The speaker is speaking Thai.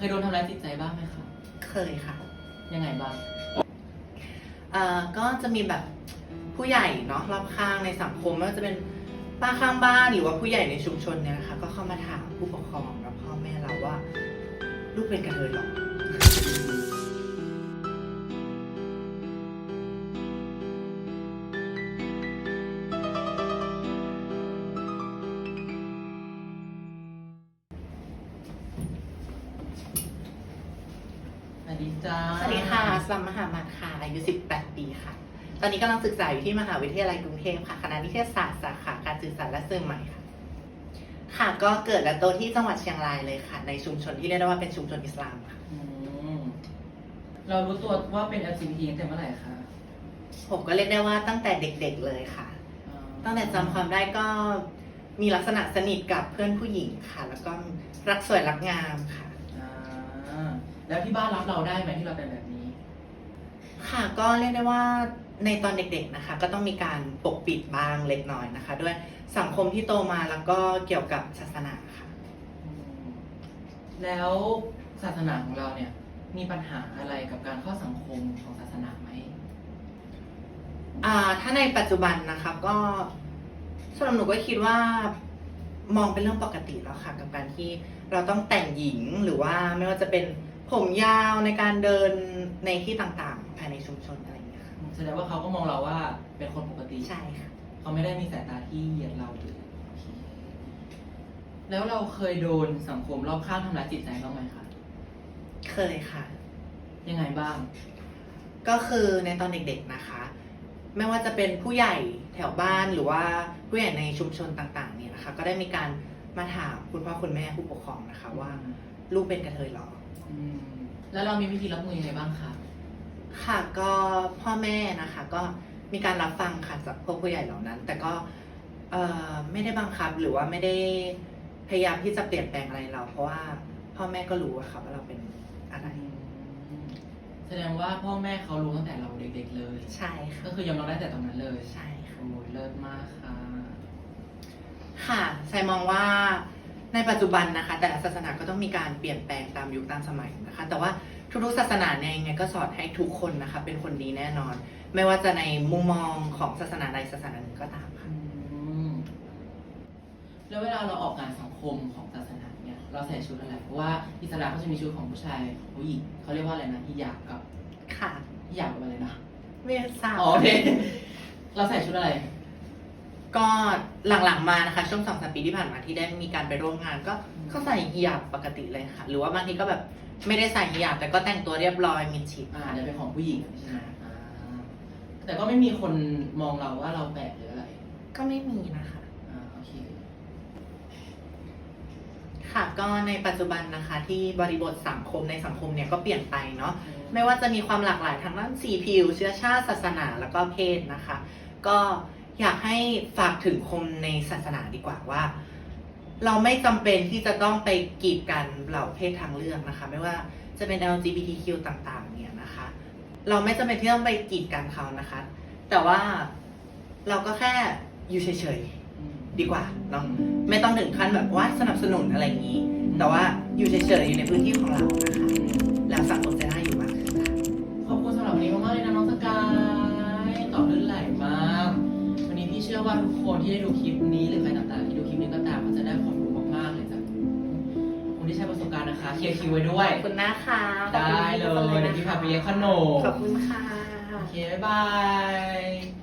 เคยโดนทำร้ายจิตใจบ้างไหมคะเคยค่ะยังไงบ้าง เอ่อก็จะมีแบบผู้ใหญ่เนาะรอบข้างในสังคมไม่ว่าจะเป็นป้าข้างบ้านหรือว่าผู้ใหญ่ในชุมชนเนี่ยนะคะก็เข้ามาถามผู้ปกครองและพ่อแม่เราว่า ลูกเป็นกระเทยเหรอ ดีจ้าสวัสดีค่ะสลัมมหามัดค่ะอายุ 18 ปีค่ะ ตอนนี้กำลังศึกษาอยู่ที่มหาวิทยาลัยกรุงเทพค่ะ คณะนิเทศศาสตร์สาขาการสื่อสารและสื่อใหม่ค่ะ ค่ะ ก็เกิดและโตที่จังหวัดเชียงรายเลยค่ะ ในชุมชนที่เรียกได้ว่าเป็นชุมชนอิสลามค่ะอืมเรารู้ตัวว่าเป็น LGBT ตั้งแต่เมื่อไหร่คะผมก็เรียกได้ว่าตั้งแต่เด็กๆเลยค่ะอ่าตั้งแต่จำความได้ก็มีลักษณะสนิทกับเพื่อนผู้หญิงค่ะ แล้วก็รักสวยรักงามค่ะอ่า แล้วที่บ้านรับเราได้ไหมที่เราเป็นแบบนี้ ค่ะก็เรียกได้ว่าในตอนเด็กๆนะคะ ก็ต้องมีการปกปิดบ้างเล็กน้อยนะคะ ด้วยสังคมที่โตมาแล้วก็เกี่ยวกับศาสนาค่ะอืมแล้วศาสนาของเราเนี่ยมีปัญหาอะไรกับการเข้าสังคมของศาสนาไหมอ่าถ้าในปัจจุบันนะคะก็สำหรับหนูก็คิดว่ามองเป็นเรื่องปกติแล้วค่ะ กับการที่เราต้องแต่งหญิงหรือว่าไม่ว่าจะเป็น ผมยาวในการเดินในที่ต่างๆ ภายในชุมชนอะไรอย่างเงี้ยค่ะแสดงว่าเขาก็มองเราว่าเป็นคนปกติใช่ค่ะ เขาไม่ได้มีสายตาที่เหยียดเราเลยโอเคแล้วเราเคยโดนสังคมรอบข้างทำร้ายจิตใจบ้างไหมคะเคยค่ะ ยังไงบ้าง ก็คือในตอนเด็กๆนะคะ ไม่ว่าจะเป็นผู้ใหญ่แถวบ้านหรือว่าผู้ใหญ่ในชุมชนต่างๆเนี่ยนะคะ ก็ได้มีการมาถามคุณพ่อคุณแม่ผู้ปกครองนะคะ ว่า ลูกเป็นกระเทยเหรอ อืมแล้วเรามีวิธีรับมือยังไงบ้างคะค่ะก็พ่อแม่นะคะ ก็มีการรับฟังค่ะจากพวกผู้ใหญ่เหล่านั้น แต่ก็เอ่อไม่ได้บังคับหรือว่าไม่ได้พยายามที่จะเปลี่ยนแปลงอะไรเรา เพราะว่าพ่อแม่ก็รู้อะค่ะว่าเราเป็นอะไรอืมแสดงว่าพ่อแม่เขารู้ตั้งแต่เราเด็กๆเลย ใช่ค่ะก็คือยอมรับได้แต่ตอนนั้นเลยใช่ค่ะโอ้ยเลิศมากค่ะ ค่ะใส่มองว่า ในปัจจุบันนะคะ แต่ละศาสนาก็ต้องมีการเปลี่ยนแปลงตามยุคตามสมัยนะคะ แต่ว่าทุกๆศาสนาเนี่ยยังไงก็สอนให้ทุกคนนะคะ เป็นคนดีแน่นอน ไม่ว่าจะในมุมมองของศาสนาใดศาสนาหนึ่งก็ตามค่ะอืมแล้วเวลาเราออกงานสังคมของศาสนาเนี่ยเราใส่ชุดอะไร เพราะว่าอิสลามเขาจะมีชุดของผู้ชายของผู้หญิงเขาเรียกว่าอะไรนะฮิญาบกับค่ะฮิญาบกับอะไรนะไม่ทราบอ๋อโอเคเราใส่ชุดอะไร ก็หลังๆมานะคะ ช่วงสองสามปีที่ผ่านมาที่ได้มีการไปร่วมงาน ก็ก็ใส่ฮิญาบปกติเลยค่ะ หรือว่าบางทีก็แบบไม่ได้ใส่ฮิญาบแต่ก็แต่งตัวเรียบร้อยมิดชิดอ่าค่ะจะเป็นของผู้หญิงใช่ไหมอ่าแต่ก็ไม่มีคนมองเราว่าเราแปลกหรืออะไรก็ไม่มีนะคะ อ่าโอเค ค่ะก็ในปัจจุบันนะคะที่บริบทสังคมในสังคมเนี่ยก็เปลี่ยนไปเนาะ ไม่ว่าจะมีความหลากหลายทางด้านสีผิว เชื้อชาติศาสนาแล้วก็เพศนะคะ ก็ อยากให้ฝากถึงคนในศาสนาดีกว่าว่า เราไม่จำเป็นที่จะต้องไปกีดกันเหล่าเพศทางเลือกนะคะ ไม่ว่าจะเป็น LGBTQ ต่างๆ เนี่ยนะคะ เราไม่จำเป็นที่ต้องไปกีดกันเขานะคะ แต่ว่าเราก็แค่อยู่เฉยๆดีกว่าเนาะไม่ต้องถึงขั้นแบบว่าสนับสนุนอะไรอย่างนี้ แต่ว่าอยู่เฉยๆอยู่ในพื้นที่ของเรานะคะ ชื่อว่าทุกคนที่ได้ดูคลิปนี้หรือใครต่างๆที่ดูคลิปนี้ก็ตามก็จะได้ความรู้มากๆเลยจากคุณที่ใช้ประสบการณ์นะคะ เคลียร์คิวไว้ด้วย ขอบคุณนะคะได้เลยเดี๋ยวพี่พาไปเลี้ยงขนม ขอบคุณค่ะ โอเค บ๊ายบาย